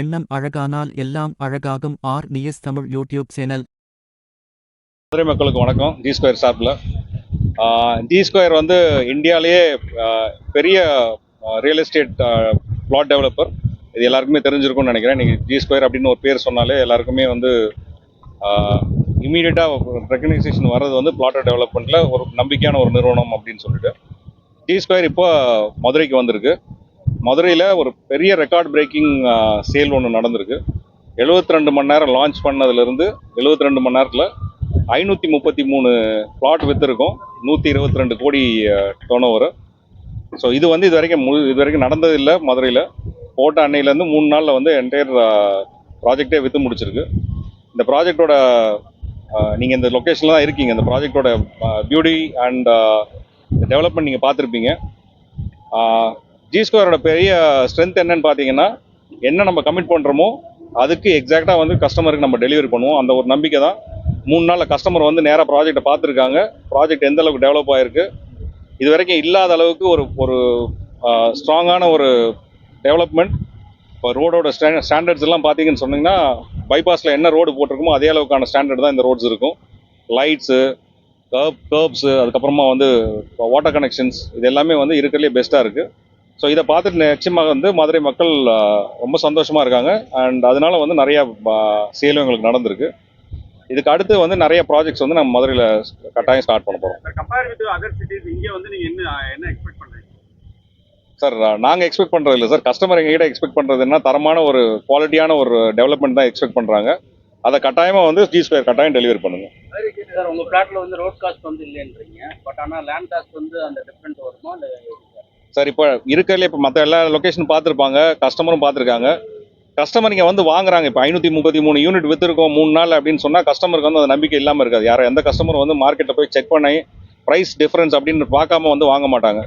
எண்ணம் அழகானால் எல்லாம் அழகாகும். R. NS Tamil YouTube channel. Madurai மக்களுக்கு வணக்கம். டி ஸ்கொயர் சார்பில். டி ஸ்கொயர் வந்து இந்தியாவிலேயே பெரிய ரியல் எஸ்டேட் பிளாட் டெவலப்பர். இது எல்லாருக்குமே தெரிஞ்சிருக்கும்னு நினைக்கிறேன். நீங்கள் டி ஸ்கொயர் அப்படின்னு ஒரு பேர் சொன்னாலே எல்லாருக்குமே வந்து இமீடியட்டாக ரெக்கக்னைசேஷன் வர்றது வந்து பிளாட்டர் டெவலப்மெண்ட்டில் ஒரு நம்பிக்கையான ஒரு நிறுவனம் அப்படின்னு சொல்லிட்டு. டி ஸ்கொயர் இப்போ மதுரைக்கு வந்திருக்கு. மதுரையில் ஒரு பெரிய ரெக்கார்ட் பிரேக்கிங் சேல் ஒன்று நடந்திருக்கு. 72 ரெண்டு மணி நேரம் லான்ச் பண்ணதுலேருந்து 72 ரெண்டு மணி நேரத்தில் ஐநூற்றி முப்பத்தி மூணு பிளாட் விற்றுருக்கோம் நூற்றி இருபத்தி ரெண்டு கோடி டோன் ஓவர் ஸோ இது வந்து இது வரைக்கும் முழு இது வரைக்கும் நடந்தது இல்லை மதுரையில். போட்ட அன்னையிலேருந்து மூணு நாளில் வந்து என்டையர் ப்ராஜெக்டே விற்று முடிச்சிருக்கு. இந்த ப்ராஜெக்டோட நீங்கள் இந்த லொக்கேஷனில் தான் இருக்கீங்க. இந்த ப்ராஜெக்டோட பியூட்டி அண்ட் டெவலப்மெண்ட் நீங்கள் பார்த்துருப்பீங்க. ஜி ஸ்கொயரோட பெரிய ஸ்ட்ரென்த் என்னன்னு பார்த்தீங்கன்னா என்ன நம்ம கமிட் பண்ணுறோமோ அதுக்கு எக்ஸாக்டாக வந்து கஸ்டமருக்கு நம்ம டெலிவரி பண்ணுவோம். அந்த ஒரு நம்பிக்கை தான். மூணு நாளில் கஸ்டமர் வந்து நேராக ப்ராஜெக்ட்டை பார்த்துருக்காங்க. ப்ராஜெக்ட் எந்த அளவுக்கு டெவலப் ஆகிருக்கு இது வரைக்கும் இல்லாத அளவுக்கு ஒரு ஒரு ஸ்ட்ராங்கான ஒரு டெவலப்மெண்ட் இப்போ ரோடோட ஸ்டே ஸ்டாண்டர்ட்ஸ் எல்லாம் பார்த்தீங்கன்னு சொன்னீங்கன்னா பைபாஸில் என்ன ரோடு போட்டிருக்குமோ அதே அளவுக்கான ஸ்டாண்டர்ட் தான் இந்த ரோட்ஸ் இருக்கும். லைட்ஸு கர்ப் கர்ப்ஸு அதுக்கப்புறமா வந்து வாட்டர் கனெக்ஷன்ஸ் இது எல்லாமே வந்து இருக்கிறதுலே பெஸ்ட்டாக இருக்குது ஸோ இதை பார்த்துட்டு நிச்சயமாக வந்து மதுரை மக்கள் ரொம்ப சந்தோஷமாக இருக்காங்க. அண்ட் அதனால வந்து நிறைய சேலும் எங்களுக்கு நடந்திருக்கு. இதுக்கு அடுத்து வந்து நிறைய ப்ராஜெக்ட்ஸ் வந்து நம்ம மதுரையில் கட்டாயம் ஸ்டார்ட் பண்ண போகிறோம் கம்பேர் வித் அதர் சிட்டிஸ் இங்க வந்து நீங்க என்ன என்ன எக்ஸ்பெக்ட் பண்றீங்க? சார் நாங்கள் எக்ஸ்பெக்ட் பண்ணுறது இல்லை சார் கஸ்டமர் எங்ககிட்ட எக்ஸ்பெக்ட் பண்ணுறது என்ன தரமான ஒரு குவாலிட்டியான ஒரு டெவலப்மெண்ட் தான் எக்ஸ்பெக்ட் பண்ணுறாங்க அதை கட்டாயமாக வந்து ஜி ஸ்கொயர் கட்டாயம் டெலிவரி பண்ணுங்க. சார் உங்க பிளாட்ல வந்து ரோட் காஸ்ட் வந்து இல்லைன்றீங்க. பட் ஆனா லேண்ட் காஸ்ட் வந்து அந்த டிஃபரெண்ட் வருமா? இல்ல சார் இப்போ இருக்கிறதுல இப்போ மற்ற எல்லா லொக்கேஷன் பார்த்துருப்பாங்க. கஸ்டமரும் பார்த்துருக்காங்க. கஸ்டமர் இங்கே வந்து வாங்குறாங்க. இப்போ ஐநூற்றி முப்பத்தி மூணு யூனிட் விற்றுருக்கோம் மூணு நாள் அப்படின்னு சொன்னால் கஸ்டமருக்கு வந்து அந்த நம்பிக்கை இல்லாமல் இருக்காது. யாரும் எந்த கஸ்டமர் வந்து மார்க்கெட்டில் போய் செக் பண்ணி ப்ரைஸ் டிஃப்ரென்ஸ் அப்படின்னு பார்க்காம வந்து வாங்க மாட்டாங்க.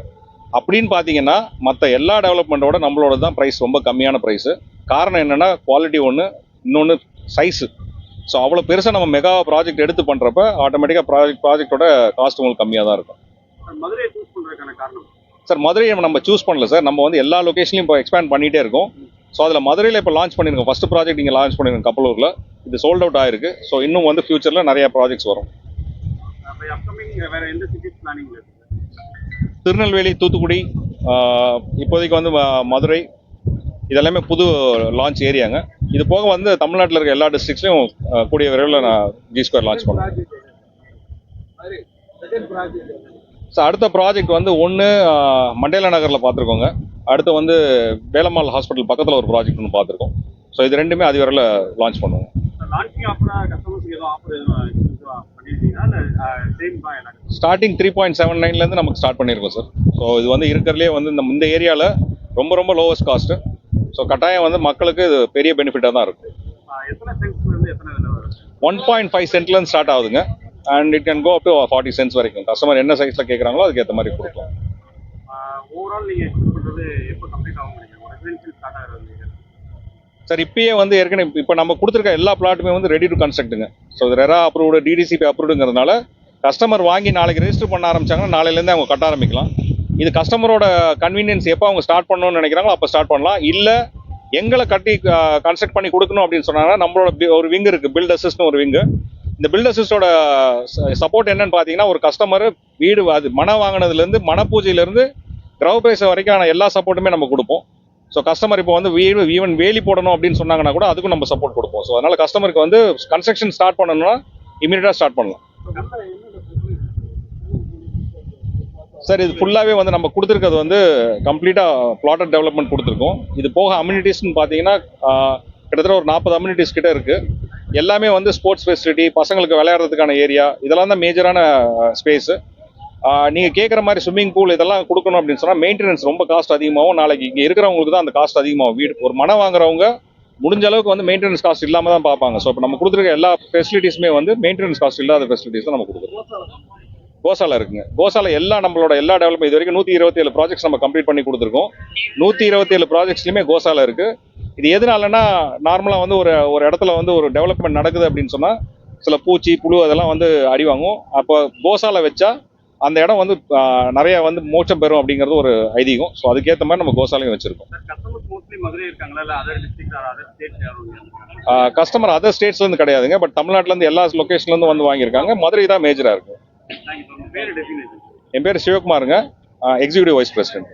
அப்படின்னு பார்த்தீங்கன்னா மற்ற எல்லா டெவலப்மெண்ட்டோட நம்மளோட தான் ப்ரைஸ் ரொம்ப கம்மியான ப்ரைஸு காரணம் என்னென்னா குவாலிட்டி ஒன்று இன்னொன்று சைஸு ஸோ அவ்வளோ பெருசாக நம்ம மெகா ப்ராஜெக்ட் எடுத்து பண்ணுறப்ப ஆட்டோமேட்டிக்காக ப்ராஜெக்ட் ப்ராஜெக்டோட காஸ்ட் உங்களுக்கு கம்மியாக தான் இருக்கும். மதுரையை சூஸ் பண்ணுறதுக்கான காரணம்? சார் மதுரையை நம்ம சூஸ் பண்ணல சார். நம்ம வந்து எல்லா லொகேஷன்லையும் இப்போ எக்ஸ்பேண்ட் பண்ணிகிட்டே இருக்கோம். ஸோ அதில் மதுரையில் இப்போ லான்ச் பண்ணியிருக்கோம் ஃபஸ்ட் ப்ராஜெக்ட் இங்கே லான்ச் பண்ணியிருக்கோம் கப்பலூரில். இது சோல்ட் அவுட் ஆயிருக்கு. ஸோ இன்னும் வந்து ஃபியூச்சரில் நிறைய ப்ராஜெக்ட்ஸ் வரும். திருநெல்வேலி தூத்துக்குடி இப்போதைக்கு வந்து மதுரை. இதெல்லாமே புது லான்ச் ஏரியாங்க இது போக வந்து தமிழ்நாட்டில் இருக்க எல்லா டிஸ்ட்ரிக்ஸ்லையும் கூடிய விரைவில் நான் ஜி ஸ்கொயர் லான்ச் பண்ணுவேன். ஸோ அடுத்த ப்ராஜெக்ட் வந்து ஒன்று மண்டேலா நகரில் பார்த்துருக்கோங்க. அடுத்து வந்து வேலம்மாள் ஹாஸ்பிட்டல் பக்கத்தில் ஒரு ப்ராஜெக்ட் ஒன்று பார்த்துருக்கோம். ஸோ இது ரெண்டுமே அது வரையில் லான்ச் பண்ணுவோம் ஸ்டார்டிங் த்ரீ பாயிண்ட் செவன் நைன்லேருந்து நமக்கு ஸ்டார்ட் பண்ணியிருக்கோம் சார் ஸோ இது வந்து இருக்கிறதுலே வந்து இந்த இந்த ஏரியாவில் ரொம்ப ரொம்ப லோவஸ்ட் காஸ்ட்டு ஸோ கட்டாயம் வந்து மக்களுக்கு இது பெரிய பெனிஃபிட்டாக தான் இருக்கும். ஒன் பாயிண்ட் ஃபைவ் சென்ட்லேருந்து ஸ்டார்ட் ஆகுதுங்க. And it can go up to forty cents வரைக்கும். கஸ்டமர் என்ன சைஸில் கேட்குறாங்களோ அதுக்கு ஏற்ற மாதிரி கொடுக்கலாம். ஓவரால் நீங்க எக்ஸ்பெக்ட் பண்றது எப்போ கம்ப்ளீட் ஸ்டார்ட் ஆகிறது சார் இப்பயே வந்து ஏற்கனவே இப்போ நம்ம கொடுத்துருக்க எல்லா பிளாட்டுமே வந்து ரெடி டு கன்ஸ்ட்ரக்ட்டுங்க ஸோ ரெரா அப்ரூவ்டு டிடிசிபி அப்ரூவ்டுங்கிறதுனால கஸ்டமர் வாங்கி நாளைக்கு ரெஜிஸ்டர் பண்ண ஆரம்பிச்சாங்கன்னா நாளையிலேருந்தே அவங்க கட்ட ஆரம்பிக்கலாம். இது கஸ்டமரோட கன்வீனியன்ஸ் எப்போ அவங்க ஸ்டார்ட் பண்ணணும்னு நினைக்கிறாங்களோ அப்போ ஸ்டார்ட் பண்ணலாம். இல்லை எங்களை கட்டி கன்ஸ்ட்ரக்ட் பண்ணி கொடுக்கணும் அப்படின்னு சொன்னாங்கன்னா நம்மளோட ஒரு விங் இருக்குது பில்ட் அசிஸ்ட்னு ஒரு விங்கு இந்த பில்ட் அசிஸ்டோட சப்போர்ட் என்னன்னு பார்த்தீங்கன்னா ஒரு கஸ்டமர் வீடு அது மன வாங்கினதுலேருந்து மன பூஜையிலேருந்து பேச வரைக்கான எல்லா சப்போர்ட்டுமே நம்ம கொடுப்போம். ஸோ கஸ்டமர் இப்போ வந்து வீடு ஈவன் வேலி போடணும் அப்படின்னு சொன்னாங்கன்னா கூட அதுக்கும் நம்ம சப்போர்ட் கொடுப்போம். ஸோ அதனால் கஸ்டமருக்கு வந்து கன்ஸ்ட்ரக்ஷன் ஸ்டார்ட் பண்ணணும்னா இமீடியட்டாக ஸ்டார்ட் பண்ணலாம். சார் இது ஃபுல்லாகவே வந்து நம்ம கொடுத்துருக்கிறது வந்து கம்ப்ளீட்டாக பிளாட்டட் டெவலப்மெண்ட் கொடுத்துருக்கோம். இது போக அம்யூனிட்டிஸ்னு பார்த்தீங்கன்னா கிட்டத்தட்ட ஒரு நாற்பது அம்யூனிட்டிஸ் கிட்ட இருக்குது எல்லாமே வந்து ஸ்போர்ட்ஸ் ஃபெசிலிட்டி பசங்களுக்கு விளையாடுறதுக்கான ஏரியா இதெல்லாம் தான் மேஜரான ஸ்பேஸு நீங்கள் கேட்குற மாதிரி ஸ்விம்மிங் பூல் இதெல்லாம் கொடுக்கணும் அப்படின்னு சொன்னால் மெயின்டெனன்ஸ் ரொம்ப காஸ்ட் அதிகமாகும் நாளைக்கு இங்கே இருக்கிறவங்களுக்கு தான் அந்த காஸ்ட் அதிகமாகும். வீடு ஒரு மனம் வாங்குறவங்க முடிஞ்ச அளவுக்கு வந்து மெயின்டெனன்ஸ் காஸ்ட் இல்லாமல் தான் பார்ப்பாங்க. ஸோ இப்போ நம்ம கொடுத்துருக்க எல்லா ஃபெசிலிட்டிஸுமே வந்து மெயின்டெனன்ஸ் காஸ்ட் இல்லாத ஃபெசிலிட்டிஸ் தான் நம்ம கொடுக்குறோம். கோசாலை இருக்குங்க. கோசாலை எல்லா நம்மளோட எல்லா டெவலப்மெண்ட் இது வரைக்கும் நூற்றி இருபத்தி ஏழு ப்ராஜெக்ட்ஸ் நம்ம கம்ப்ளீட் பண்ணி கொடுத்துருக்கோம். நூற்றி இருபத்தி ஏழு ப்ராஜெக்ட்ஸ்லையுமே கோசாலை இருக்கு. இது எதனாலனா நார்மலாக வந்து ஒரு ஒரு இடத்துல வந்து ஒரு டெவலப்மெண்ட் நடக்குது அப்படின்னு சொன்னால் சில பூச்சி புழு அதெல்லாம் வந்து அடி வாங்கும். அப்போ கோசால வச்சா அந்த இடம் வந்து நிறைய வந்து மோட்சம் பெறும் அப்படிங்கிறது ஒரு ஐதீகம். ஸோ அதுக்கேற்ற மாதிரி நம்ம கோசாலையும் வச்சிருக்கோம். அதர் கஸ்டமர் அதர் ஸ்டேட்ஸ்லேருந்து கிடையாதுங்க. பட் தமிழ்நாட்டிலேருந்து எல்லா லொக்கேஷன்லேருந்து வந்து வாங்கியிருக்காங்க. மதுரை தான் மேஜராக இருக்கு. தேங்க்யூ சார் உங்கள் பேர் டெசினேஷன் என் பேர் சிவகுமாருங்க. Executive vice president